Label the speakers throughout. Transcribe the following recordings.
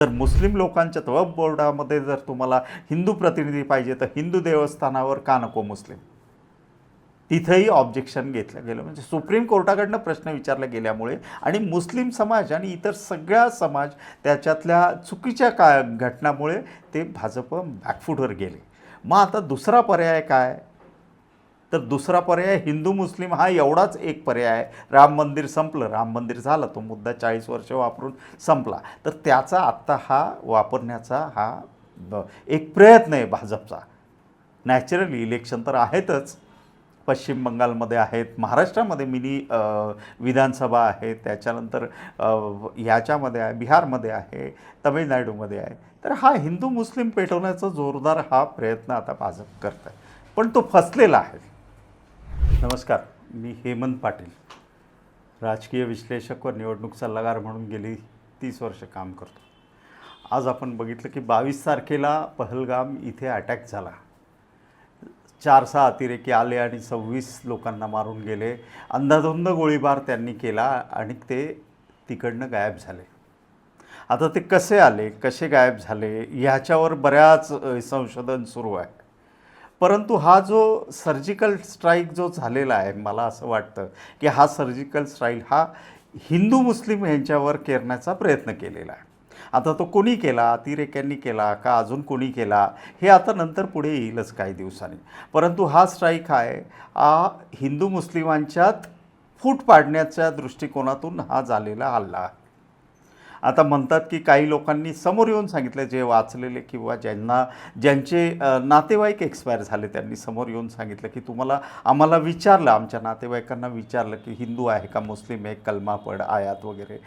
Speaker 1: तर मुस्लिम लोकांच्या वक्फ बोर्डामध्ये जर तुम्हाला हिंदू प्रतिनिधी पाहिजे तर हिंदू देवस्थानावर का नको मुस्लिम? तिथंही ऑब्जेक्शन घेतलं गेलं म्हणजे सुप्रीम कोर्टाकडनं प्रश्न विचारला गेल्यामुळे आणि मुस्लिम समाज आणि इतर सगळा समाज त्याच्यातल्या चुकीच्या का घटनामुळे ते भाजप बॅकफूटवर गेले. मग आता दुसरा पर्याय काय? तर दुसरा पर्याय हिंदू मुस्लिम हा एवढाच एक पर्याय आहे. राम मंदिर संपलं. राम मंदिर झालं. तो मुद्दा चाळीस वर्ष वापरून संपला. तर त्याचा आत्ता हा वापरण्याचा हा एक प्रयत्न आहे भाजपचा. नॅचरली इलेक्शन तर आहेतच. पश्चिम बंगालमध्ये आहेत. महाराष्ट्रामध्ये मिनी विधानसभा आहे. त्याच्यानंतर ह्याच्यामध्ये आहे. बिहारमध्ये आहे. तमिळनाडूमध्ये आहे. तर हा हिंदू मुस्लिम पेटवण्याचा जोरदार हा प्रयत्न आता भाजप करत आहे पण तो फसलेला आहे. नमस्कार मी हेमंत पाटील राजकीय विश्लेषक व निवडणूक सल्लागार म्हणून गेली तीस वर्ष काम करतो. आज आपण बघितलं की बावीस तारखेला पहलगाम इथे अटॅक झाला. चार सहा अतिरेकी आले आणि सव्वीस लोकांना मारून गेले. अंधाधुंद गोळीबार त्यांनी केला आणि ते तिकडनं गायब झाले. आता ते कसे आले कसे गायब झाले ह्याच्यावर बऱ्याच संशोधन सुरू आहे. परंतु हा जो सर्जिकल स्ट्राईक जो झालेला आहे मला असं वाटतं की हा सर्जिकल स्ट्राईक हा हिंदू मुस्लिम यांच्यावर करण्याचा प्रयत्न केलेला आहे. आता तो कोणी केला? अतिरेक्यांनी केला का अजून कोणी केला? हे आता नंतर पुढे येईलच काही दिवसांनी. परंतु हा स्ट्राईक आहे हा हिंदू मुस्लिमांच्यात फूट पाडण्याच्या दृष्टिकोनातून हा झालेला हल्ला आहे. आता म्हणतात की काही लोकांनी समोर येऊन सांगितलं जे वाचलेले किंवा ज्यांना ज्यांचे नातेवाईक एक्सपायर झाले त्यांनी समोर येऊन सांगितलं की तुम्हाला आम्हाला विचारलं आमच्या नातेवाईकांना विचारलं की हिंदू आहे का मुस्लिम आहे कलमा पड आयात वगैरे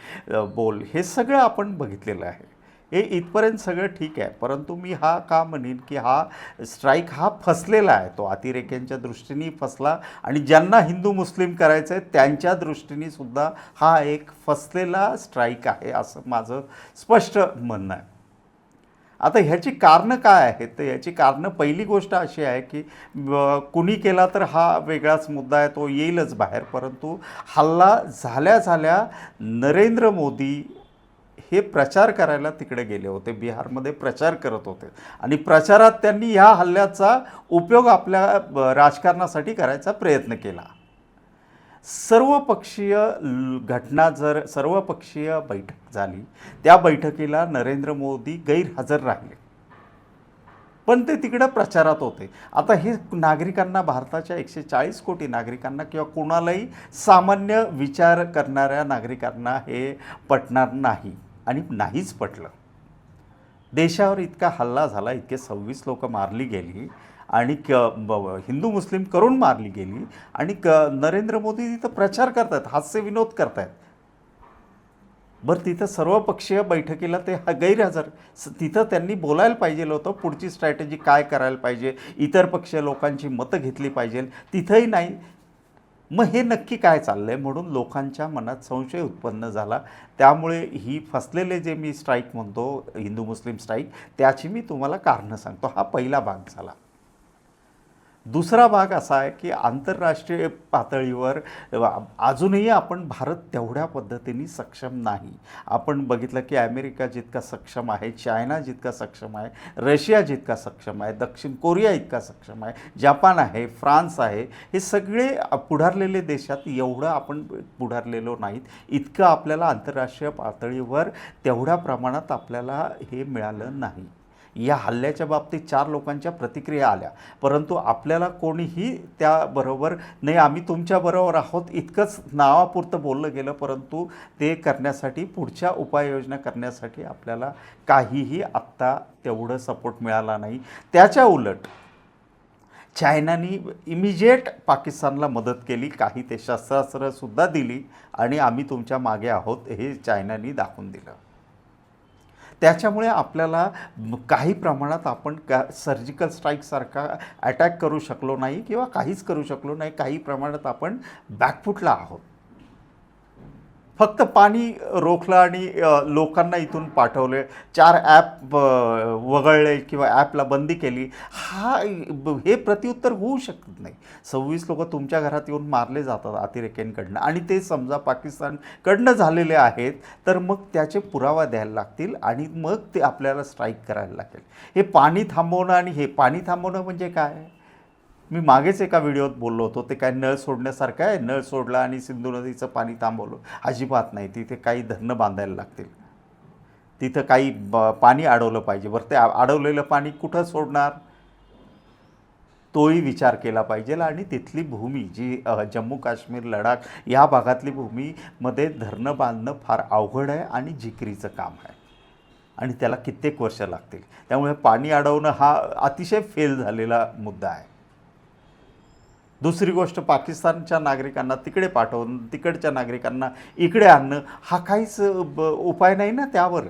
Speaker 1: बोल हे सगळं आपण बघितलेलं आहे. हे इथपर्यंत सगळं ठीक आहे. परंतु मी हा का म्हणेन की हा स्ट्राईक हा फसलेला आहे. तो अतिरेक्यांच्या दृष्टीने फसला आणि ज्यांना हिंदू मुस्लिम करायचं आहे त्यांच्या दृष्टीने सुद्धा हा एक फसलेला स्ट्राईक आहे असं माझं स्पष्ट म्हणणं आहे. आता ह्याची कारणं काय आहेत? तर ह्याची कारणं पहिली गोष्ट अशी आहे की कुणी केला तर हा वेगळाच मुद्दा आहे तो येईलच बाहेर. परंतु हल्ला झाल्या झाल्या नरेंद्र मोदी हे प्रचार करायला तिकडे गेले होते बिहारमध्ये प्रचार करत होते. आणि प्रचारात त्यांनी ह्या हल्ल्याचा उपयोग आपल्या राजकारणासाठी करायचा प्रयत्न केला. सर्वपक्षीय ल- घटना जर सर्वपक्षीय बैठक झाली त्या बैठकीला नरेंद्र मोदी गैरहजर राहिले. पण ते तिकडं प्रचारात होते. आता हे नागरिकांना भारताच्या एकशे चाळीस कोटी नागरिकांना किंवा कोणालाही सामान्य विचार करणाऱ्या नागरिकांना हे पटणार नाही. आणि नाहीच पटलं. देशावर इतका हल्ला झाला इतके सव्वीस लोकं मारली गेली आणि क ब- हिंदू मुस्लिम करून मारली गेली आणि क नरेंद्र मोदी तिथं प्रचार करतात हास्य विनोद करतायत. बरं तिथं सर्वपक्षीय बैठकीला ते ह- गैरहजर. तिथं त्यांनी बोलायला पाहिजे होतं पुढची स्ट्रॅटेजी काय करायला पाहिजे इतर पक्षीय लोकांची मतं घेतली पाहिजे. तिथंही नाही. मग हे नक्की काय चाललं आहे म्हणून लोकांच्या मनात संशय उत्पन्न झाला. त्यामुळे ही फसलेले जे मी स्ट्राईक म्हणतो हिंदू मुस्लिम स्ट्राईक त्याची मी तुम्हाला कारणं सांगतो. हा पहिला भाग झाला. दुसरा भाग असा आहे की आंतरराष्ट्रीय पातळीवर अजूनही आपण भारत तेवढ्या पद्धतीने सक्षम नाही. आपण बघितलं की अमेरिका जितका सक्षम आहे चायना जितका सक्षम आहे रशिया जितका सक्षम आहे दक्षिण कोरिया इतका सक्षम आहे जपान आहे फ्रान्स आहे हे सगळे पुढारलेले देशात एवढं आपण पुढारलेलो नाहीत. इतकं आपल्याला आंतरराष्ट्रीय पातळीवर तेवढ्या प्रमाणात आपल्याला हे मिळालं नाही. या हल्ल्याच्या बाबतीत चार लोकांच्या प्रतिक्रिया आल्या. परंतु आपल्याला कोणीही त्याबरोबर नाही आम्ही तुमच्याबरोबर आहोत इतकंच नावापुरतं बोललं गेलं परंतु ते करण्यासाठी पुढच्या उपाययोजना करण्यासाठी आपल्याला काहीही आत्ता तेवढं सपोर्ट मिळाला नाही. त्याच्या उलट चायनानी इमिजिएट पाकिस्तानला मदत केली काही ते शस्त्रास्त्रसुद्धा दिली आणि आम्ही तुमच्या मागे आहोत हे चायनानी दाखवून दिलं. त्याच्यामुळे आपल्याला काही प्रमाणात आपण का सर्जिकल स्ट्राईकसारखा अटॅक करू शकलो नाही किंवा काहीच करू शकलो नाही काही प्रमाणात आपण बॅकफुटला आहोत. फक्त पाणी रोखलं आणि लोकांना इथून पाठवले. चार ॲप वगळले किंवा ॲपला बंदी केली हा हे प्रत्युत्तर होऊ शकत नाही. सव्वीस लोक तुमच्या घरात येऊन मारले जातात अतिरेक्यांकडनं. आणि ते समजा पाकिस्तानकडनं झालेले आहेत तर मग त्याचे पुरावा द्यायला लागतील आणि मग ते आपल्याला स्ट्राईक करायला लागेल. हे पाणी थांबवणं आणि हे पाणी थांबवणं म्हणजे काय? मी मागेच एका व्हिडिओत बोललो होतो ते काय नळ सोडण्यासारखं आहे? नळ सोडला आणि सिंधू नदीचं पाणी थांबवलं. अजिबात नाही. तिथे काही धरणं बांधायला लागतील. तिथं काही ब पाणी अडवलं पाहिजे. बरं ते अडवलेलं पाणी कुठं सोडणार? तोही विचार केला पाहिजे आणि तिथली भूमी जी जम्मू काश्मीर लडाख या भागातली भूमीमध्ये धरणं बांधणं फार अवघड आहे आणि जिकरीचं काम आहे. आणि त्याला कित्येक वर्ष लागतील. त्यामुळे पाणी अडवणं हा अतिशय फेल झालेला मुद्दा आहे. दुसरी गोष्ट पाकिस्तानच्या नागरिकांना तिकडे पाठवून तिकडच्या नागरिकांना इकडे आणणं हा काहीच ब- उपाय नाही ना त्यावर.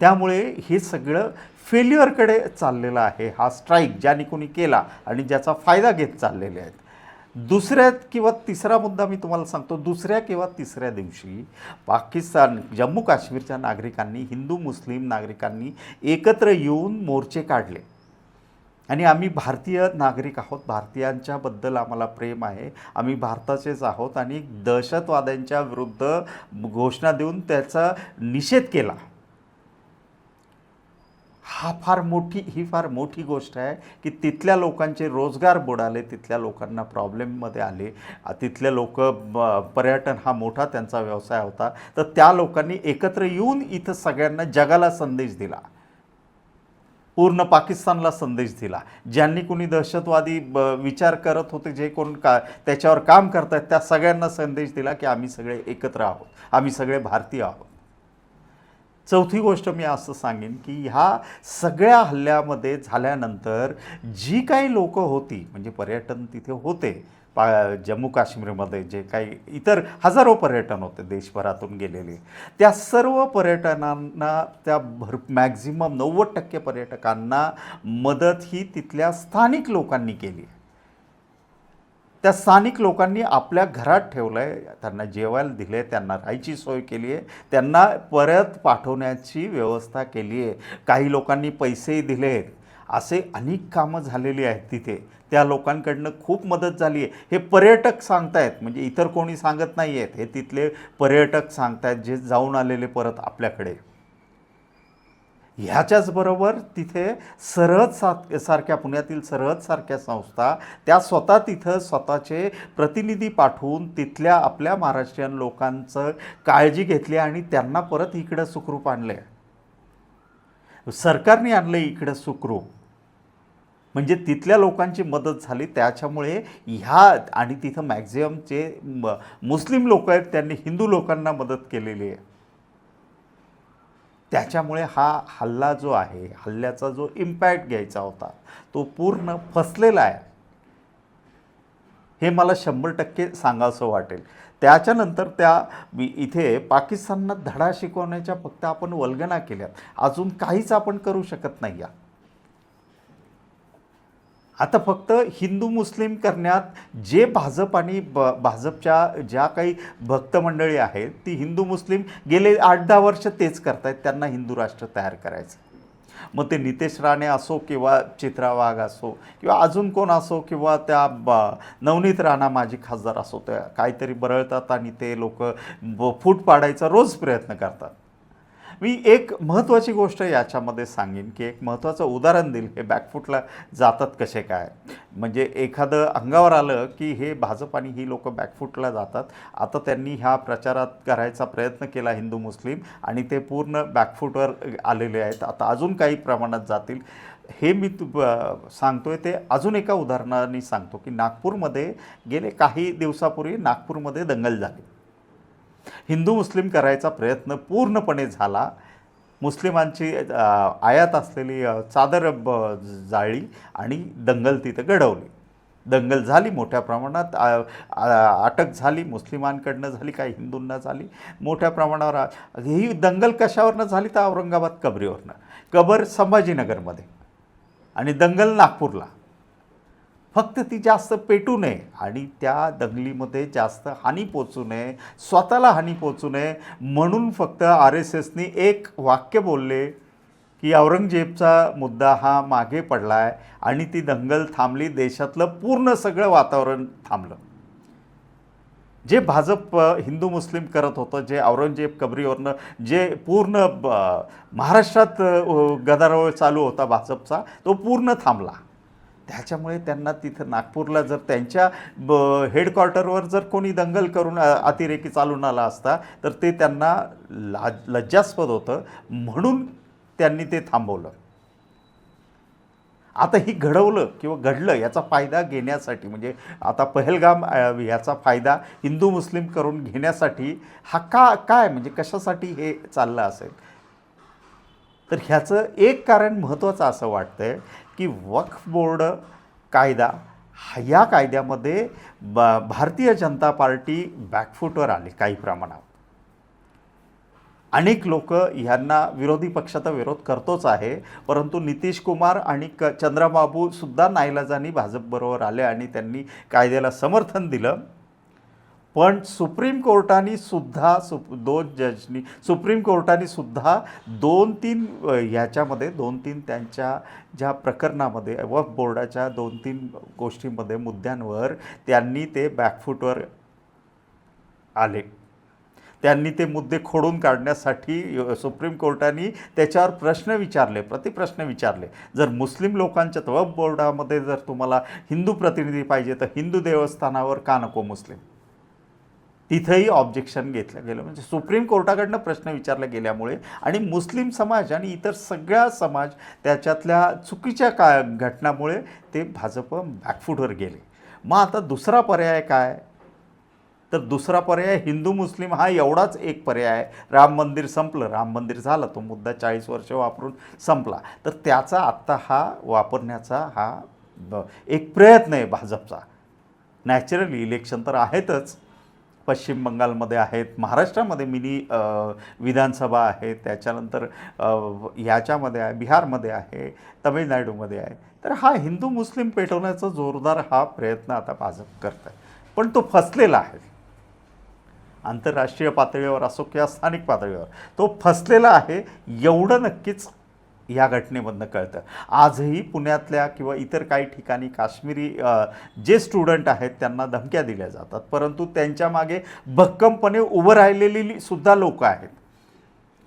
Speaker 1: त्यामुळे हे सगळं फेल्युअरकडे चाललेलं आहे हा स्ट्राईक ज्याने कोणी केला आणि ज्याचा फायदा घेत चाललेले आहेत. दुसऱ्या किंवा तिसरा मुद्दा मी तुम्हाला सांगतो दुसऱ्या किंवा तिसऱ्या दिवशी पाकिस्तान जम्मू काश्मीरच्या नागरिकांनी हिंदू मुस्लिम नागरिकांनी एकत्र येऊन मोर्चे काढले. आणि आम्ही भारतीय नागरिक आहोत. भारतीयांच्याबद्दल आम्हाला प्रेम आहे. आम्ही भारताचेच आहोत आणि दहशतवाद्यांच्या विरुद्ध घोषणा देऊन त्याचा निषेध केला. हा फार मोठी ही फार मोठी गोष्ट आहे की तिथल्या लोकांचे रोजगार बुडाले तिथल्या लोकांना प्रॉब्लेममध्ये आले. तिथले लोक पर्यटन हा मोठा त्यांचा व्यवसाय होता. तर त्या लोकांनी एकत्र येऊन इथं सगळ्यांना जगाला संदेश दिला. पूर्ण पाकिस्तानला संदेश दिला. ज्यांनी कोणी दहशतवादी ब विचार करत होते जे कोण का त्याच्यावर काम करत आहेत त्या सगळ्यांना संदेश दिला की आम्ही सगळे एकत्र आहोत. आम्ही सगळे भारतीय आहोत. चौथी गोष्ट मी असं सांगेन की ह्या सगळ्या हल्ल्यामध्ये झाल्यानंतर जी काही लोकं होती म्हणजे पर्यटन तिथे होते पा जम्मू काश्मीरमध्ये जे काही इतर हजारो पर्यटन होते देशभरातून गेलेले त्या सर्व पर्यटनांना त्या भर मॅक्झिमम नव्वद टक्के पर्यटकांना मदत ही तिथल्या स्थानिक लोकांनी केली. त्या स्थानिक लोकांनी आपल्या घरात ठेवलं आहे त्यांना जेवायला दिले त्यांना राहायची सोय केली आहे त्यांना परत पाठवण्याची व्यवस्था केली आहे. काही लोकांनी पैसेही दिले आहेत असे अनेक कामं झालेली आहेत तिथे. त्या लोकांकडनं खूप मदत झाली आहे. हे पर्यटक सांगतायत म्हणजे इतर कोणी सांगत नाही आहेत हे तिथले पर्यटक सांगतायत जे जाऊन आलेले परत आपल्याकडे. ह्याच्याचबरोबर तिथे सरहद सात सारख्या पुण्यातील सरहद सारख्या संस्था त्या स्वतः तिथं स्वतःचे प्रतिनिधी पाठवून तिथल्या आपल्या महाराष्ट्रीयन लोकांचं काळजी घेतली आणि त्यांना परत इकडं सुखरूप आणले. सरकारने आणलं इकडं सुखरूप. म्हणजे तिथल्या लोकांची मदत झाली. त्याच्यामुळे ह्या आणि तिथं मॅक्झिममचे म- मुस्लिम लोक आहेत त्यांनी हिंदू लोकांना मदत केलेली आहे. त्याच्यामुळे हा हल्ला जो आहे हल्ल्याचा जो इम्पॅक्ट घ्यायचा होता तो पूर्ण फसलेला आहे. हे मला शंभर टक्के सांगावंसं वाटेल. त्याच्यानंतर त्या इथे पाकिस्तानला धडा शिकवण्याच्या फक्त आपण वल्गना केल्यात. अजून काहीच आपण करू शकत नाही या आता फक्त हिंदू मुस्लिम करण्यात जे भाजप आणि ब भाजपच्या ज्या काही भक्त मंडळी आहेत ती हिंदू मुस्लिम गेले आठ दहा वर्ष तेच करतायत त्यांना हिंदू राष्ट्र तयार करायचं. मग ते नितेश राणे असो किंवा चित्रा वाघ असो किंवा अजून कोण असो किंवा त्या ब नवनीत राणा माजी खासदार असो त्या काहीतरी बरळतात आणि ते लोक फूट पाडायचा रोज प्रयत्न करतात. मी एक महत्त्वाची गोष्ट याच्यामध्ये सांगेन की एक महत्त्वाचं उदाहरण देईल. हे बॅकफूटला जातात कसे काय? म्हणजे एखादं अंगावर आलं की हे भाजप आणि ही लोक बॅकफूटला जातात. आता त्यांनी ह्या प्रचारात करायचा प्रयत्न केला हिंदू मुस्लिम आणि ते पूर्ण बॅकफूटवर आलेले आहेत. आता अजून काही प्रमाणात जातील. हे मी तु ब- सांगतोय ते अजून एका उदाहरणाने सांगतो की नागपूरमध्ये गेले काही दिवसापूर्वी नागपूरमध्ये दंगल झाली. हिंदू मुस्लिम करायचा प्रयत्न पूर्णपणे झाला. मुस्लिमांची आयात असलेली चादर ब जाळली आणि दंगल तिथं घडवली. दंगल झाली मोठ्या प्रमाणात अटक झाली मुस्लिमांकडनं झाली काही हिंदूंना झाली. मोठ्या प्रमाणावर ही दंगल कशावरनं झाली? तर औरंगाबाद कबरीवरनं. कबर संभाजीनगरमध्ये. आणि दंगल नागपूरला. फक्त ती जास्त पेटू नये आणि त्या दंगलीमध्ये जास्त हानी पोचू नये स्वतःला हानी पोचू नये. म्हणून फक्त आर एस एसनी एक वाक्य बोलले की औरंगजेबचा मुद्दा हा मागे पडला आहे आणि ती दंगल थांबली देशातलं पूर्ण सगळं वातावरण थांबलं. जे भाजप हिंदू मुस्लिम करत होतं जे औरंगजेब कबरीवरनं जे पूर्ण महाराष्ट्रात गदारोळ चालू होता भाजपचा तो पूर्ण थांबला. त्याच्यामुळे त्यांना तिथं नागपूरला जर त्यांच्या ब हेडक्वार्टरवर जर कोणी दंगल करून अतिरेकी चालून आला असता तर ते त्यांना लाज लज्जास्पद होतं. म्हणून त्यांनी ते थांबवलं. आता ही घडवलं किंवा घडलं याचा फायदा घेण्यासाठी म्हणजे आता पहलगाम याचा फायदा हिंदू मुस्लिम करून घेण्यासाठी हा का काय म्हणजे कशासाठी हे चाललं असेल? तर ह्याचं एक कारण महत्त्वाचं असं वाटतंय की वक्फ बोर्ड कायदा हा- या कायद्यामध्ये ब भारतीय जनता पार्टी बॅकफूटवर आली काही प्रमाणात अनेक लोक ह्यांना विरोधी पक्षाचा तर विरोध करतोच आहे परंतु नितीश कुमार आणि क चंद्रबाबूसुद्धा नाईलाजानी भाजपबरोबर आले आणि त्यांनी कायद्याला समर्थन दिलं. पण सुप्रीम कोर्टाने सुद्धा सुप दोन जजनी सुप्रीम कोर्टाने सुद्धा दोन तीन ह्याच्यामध्ये दोन तीन त्यांच्या ज्या प्रकरणामध्ये वक्फ बोर्डाच्या दोन तीन गोष्टींमध्ये मुद्द्यांवर त्यांनी ते बॅकफूटवर आले. त्यांनी ते मुद्दे खोडून काढण्यासाठी सुप्रीम कोर्टाने त्याच्यावर प्रश्न विचारले प्रतिप्रश्न विचारले. जर मुस्लिम लोकांच्या वक्फ बोर्डामध्ये जर तुम्हाला हिंदू प्रतिनिधी पाहिजे तर हिंदू देवस्थानावर का नको मुस्लिम? तिथंही ऑब्जेक्शन घेतलं गेलं. म्हणजे सुप्रीम कोर्टाकडनं प्रश्न विचारला गेल्यामुळे आणि मुस्लिम समाज आणि इतर सगळा समाज त्याच्यातल्या चुकीच्या का घटनामुळे ते भाजप बॅकफूटवर गेले. मग आता दुसरा पर्याय काय? तर दुसरा पर्याय हिंदू मुस्लिम हा एवढाच एक पर्याय. आहे राम मंदिर संपलं. राम मंदिर झालं. तो मुद्दा चाळीस वर्ष वापरून संपला. तर त्याचा आत्ता हा वापरण्याचा हा ब- एक प्रयत्न आहे भाजपचा. नॅचरली इलेक्शन तर आहेतच. पश्चिम बंगालमध्ये आहेत महाराष्ट्रामध्ये मिनी विधानसभा आहे त्याच्यानंतर ह्याच्यामध्ये आहे बिहारमध्ये आहे तमिळनाडूमध्ये आहे. तर हा हिंदू मुस्लिम पेटवण्याचा जोरदार हा प्रयत्न आता भाजप करत आहे पण तो फसलेला आहे. आंतरराष्ट्रीय पातळीवर असो किंवा स्थानिक पातळीवर तो फसलेला आहे एवढं नक्कीच या घटनेमधनं कळतं. आजही पुण्यातल्या किंवा इतर काही ठिकाणी काश्मीरी जे स्टुडंट आहेत त्यांना धमक्या दिल्या जातात. परंतु त्यांच्या मागे भक्कमपणे उभं राहिलेली सुद्धा लोकं आहेत.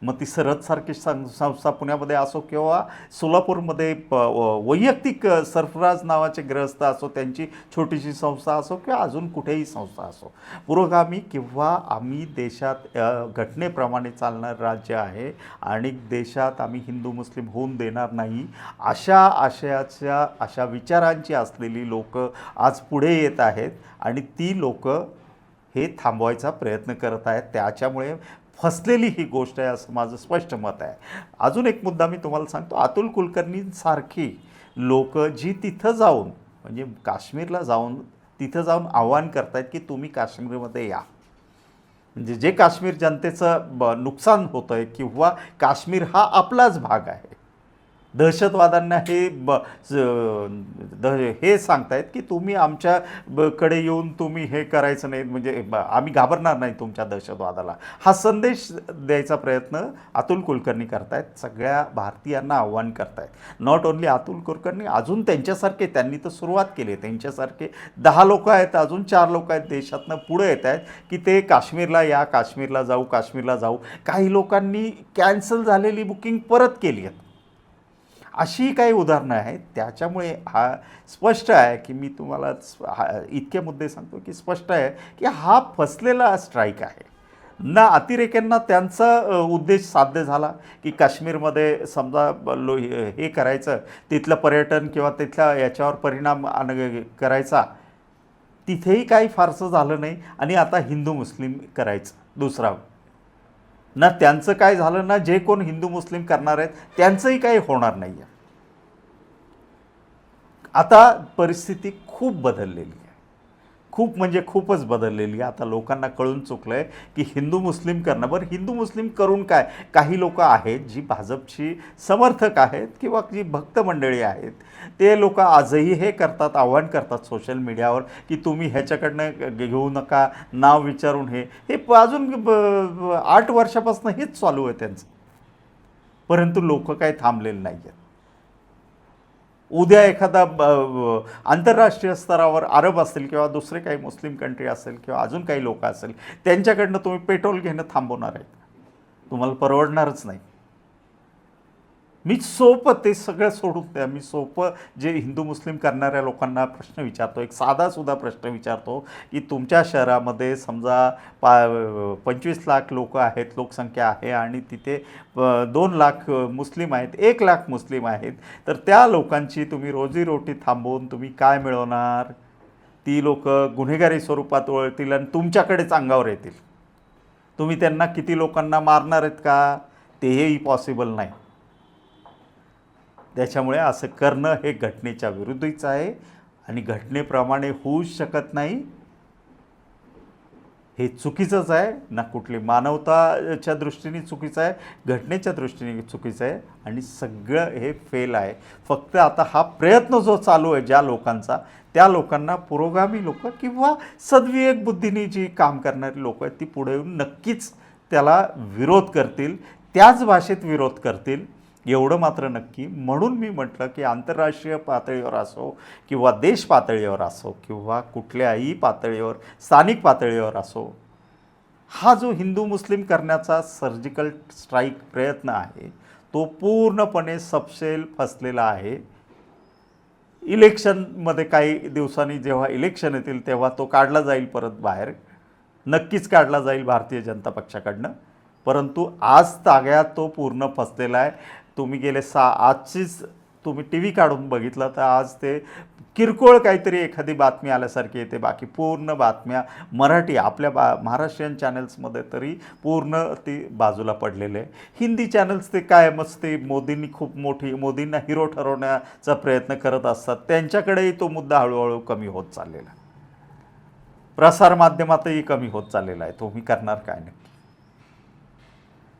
Speaker 1: मग ती सरदसारखी सं संस्था पुण्यामध्ये असो किंवा सोलापूरमध्ये प व- वैयक्तिक सरफराज नावाचे ग्रहस्थ असो त्यांची छोटीशी संस्था असो किंवा अजून कुठेही संस्था असो. पुरोगामी किंवा आम्ही देशात घटनेप्रमाणे चालणारं राज्य आहे आणि देशात आम्ही हिंदू मुस्लिम होऊन देणार नाही अशा आशयाच्या अशा विचारांची असलेली लोक आज पुढे येत आहेत आणि ती लोक हे थांबवायचा प्रयत्न करत आहेत. त्याच्यामुळे फसलेली ही गोष्ट आहे असं माझं स्पष्ट मत आहे. अजून एक मुद्दा मी तुम्हाला सांगतो. अतुल कुलकर्णींसारखी लोक जी तिथं जाऊन म्हणजे काश्मीरला जाऊन तिथं जाऊन आव्हान करतायत की तुम्ही काश्मीरमध्ये या. म्हणजे जे काश्मीर जनतेचं ब नुकसान होतं आहे किंवा काश्मीर हा आपलाच भाग आहे. दहशतवाद्यांना हे ब हे सांगतायत की तुम्ही आमच्या ब- कडे येऊन तुम्ही हे करायचं नाही म्हणजे आम्ही घाबरणार नाही तुमच्या दहशतवादाला. हा संदेश द्यायचा प्रयत्न अतुल कुलकर्णी करतायत सगळ्या भारतीयांना आव्हान करतायत. नॉट ओन्ली अतुल कुलकर्णी अजून त्यांच्यासारखे त्यांनी तर सुरुवात केली आहे. त्यांच्यासारखे दहा लोक आहेत अजून चार लोक आहेत देशातनं पुढे येत आहेत की ते काश्मीरला या काश्मीरला जाऊ काश्मीरला जाऊ. काही लोकांनी कॅन्सल झालेली बुकिंग परत केली आहेत. अशी काही उदाहरणं आहेत. त्याच्यामुळे हा स्पष्ट आहे की मी तुम्हाला इतके मुद्दे सांगतो की स्पष्ट आहे की हा फसलेला स्ट्राईक आहे. ना अतिरेक्यांना त्यांचा उद्देश साध्य झाला की काश्मीरमध्ये समजा ब- लो हे करायचं तिथलं पर्यटन किंवा तिथल्या याच्यावर परिणाम आण करायचा तिथेही काही फारसं झालं नाही आणि आता हिंदू मुस्लिम करायचं दुसरा ना त्यांचं काय झालं ना जे कोण हिंदू मुस्लिम करणार आहेत त्यांचंही काही होणार नाही आहे आता परिस्थिती खूप बदललेली आहे. खूप म्हणजे खूपच बदललेली आहे. आता लोकांना कळून चुकलं आहे की हिंदू मुस्लिम करणं. बरं हिंदू मुस्लिम करून काय? काही लोक आहेत जी भाजपची समर्थक आहेत किंवा जी भक्त मंडळी आहेत. ते लोक आजही हे करतात आव्हान करतात सोशल मीडियावर की तुम्ही ह्याच्याकडनं घेऊ नका नाव विचारून हे. हे अजून ब- आठ वर्षापासून हेच चालू आहे त्यांचं. परंतु लोक काही थांबलेले नाही आहेत उद्या एखादा ब- आंतरराष्ट्रीय स्तरावर अरब असतील किंवा दुसरे काही मुस्लिम कंट्री असेल किंवा अजून काही लोक असेल त्यांच्याकडनं तुम्ही पेट्रोल घेणं थांबवणार आहेत. तुम्हाला परवडणारच नाही. मी सोपं ते सगळं सोडून द्या. मी सोपं जे हिंदू मुस्लिम करणाऱ्या लोकांना प्रश्न विचारतो एक साधासुद्धा प्रश्न विचारतो की तुमच्या शहरामध्ये समजा पा पंचवीस लाख लोक आहेत लोकसंख्या आहे आणि तिथे दोन लाख मुस्लिम आहेत एक लाख मुस्लिम आहेत तर त्या लोकांची तुम्ही रोजीरोटी थांबवून तुम्ही काय मिळवणार? ती लोक गुन्हेगारी स्वरूपात वळतील आणि तुमच्याकडेच अंगावर येतील. तुम्ही त्यांना किती लोकांना मारणार आहेत का? तेही पॉसिबल नाही. त्याच्यामुळे असं करणं हे घटनेच्या विरुद्धच आहे आणि घटनेप्रमाणे होऊ शकत नाही. हे चुकीचंच आहे. ना कुठली मानवताच्या दृष्टीने चुकीचं आहे घटनेच्या दृष्टीने चुकीचं आहे आणि सगळं हे फेल आहे. फक्त आता हा प्रयत्न जो चालू आहे ज्या लोकांचा त्या लोकांना पुरोगामी लोक किंवा सद्विवेक बुद्धीने जी काम करणारी लोक आहेत ती पुढे येऊन नक्कीच त्याला विरोध करतील त्याच भाषेत विरोध करतील. एवढं मात्र नक्की. म्हणून मी म्हटलं की आंतरराष्ट्रीय पातळीवर असो किंवा देश पातळीवर असो किंवा कुठल्याही पातळीवर स्थानिक पातळीवर असो हा जो हिंदू मुस्लिम करण्याचा सर्जिकल स्ट्राईक प्रयत्न आहे तो पूर्णपणे सपशेल फसलेला आहे. इलेक्शनमध्ये काही दिवसांनी जेव्हा इलेक्शन येतील तेव्हा तो काढला जाईल परत बाहेर. नक्कीच काढला जाईल भारतीय जनता पक्षाकडनं. परंतु आज ताग्यात तो पूर्ण फसलेला आहे. तुम्ही गेले सा आजचीच तुम्ही टी व्ही काढून बघितलं तर आज ते किरकोळ काहीतरी एखादी बातमी आल्यासारखी येते. बाकी पूर्ण बातम्या मराठी आपल्या बा महाराष्ट्रीयन चॅनल्समध्ये तरी पूर्ण ती बाजूला पडलेले आहे. हिंदी चॅनल्स ते कायमच ते मोदींनी खूप मोठी मोदींना हिरो ठरवण्याचा प्रयत्न करत असतात. त्यांच्याकडेही तो मुद्दा हळूहळू कमी होत चाललेला आहे. प्रसारमाध्यमातही कमी होत चाललेला आहे. तुम्ही करणार काय नाही?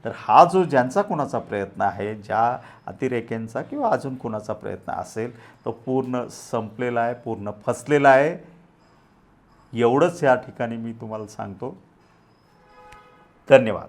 Speaker 1: तर हा जो ज्यांचा कुणाचा प्रयत्न आहे ज्या अतिरेक्यांचा किंवा अजून कुणाचा प्रयत्न असेल तो पूर्ण संपलेला आहे पूर्ण फसलेला आहे. एवढंच या ठिकाणी मी तुम्हाला सांगतो. धन्यवाद.